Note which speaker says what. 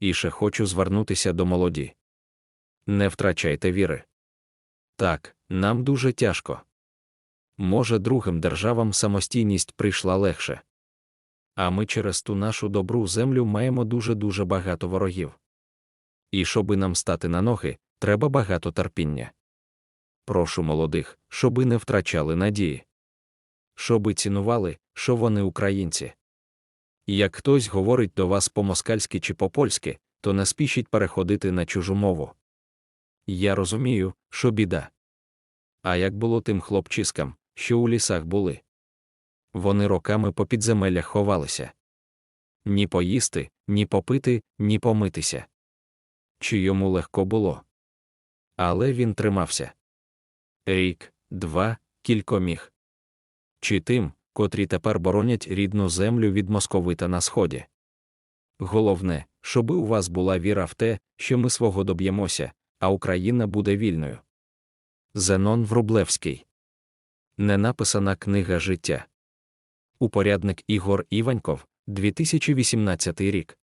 Speaker 1: І ще хочу звернутися до молоді. Не втрачайте віри. Так, нам дуже тяжко. Може, другим державам самостійність прийшла легше. А ми через ту нашу добру землю маємо дуже-дуже багато ворогів. І щоби нам стати на ноги, треба багато терпіння. Прошу молодих, щоби не втрачали надії. Щоби цінували, що вони українці. І як хтось говорить до вас по-москальськи чи по-польськи, то не спішіть переходити на чужу мову. Я розумію, що біда. А як було тим хлопчискам, що у лісах були? Вони роками по підземеллях ховалися. Ні поїсти, ні попити, ні помитися. Чи йому легко було? Але він тримався. Рік, два, кілько міг. Чи тим, котрі тепер боронять рідну землю від московита на сході. Головне, щоби у вас була віра в те, що ми свого доб'ємося, а Україна буде вільною. Зенон Врублевський. Ненаписана книга життя. Упорядник Ігор Іваньков, 2018 рік.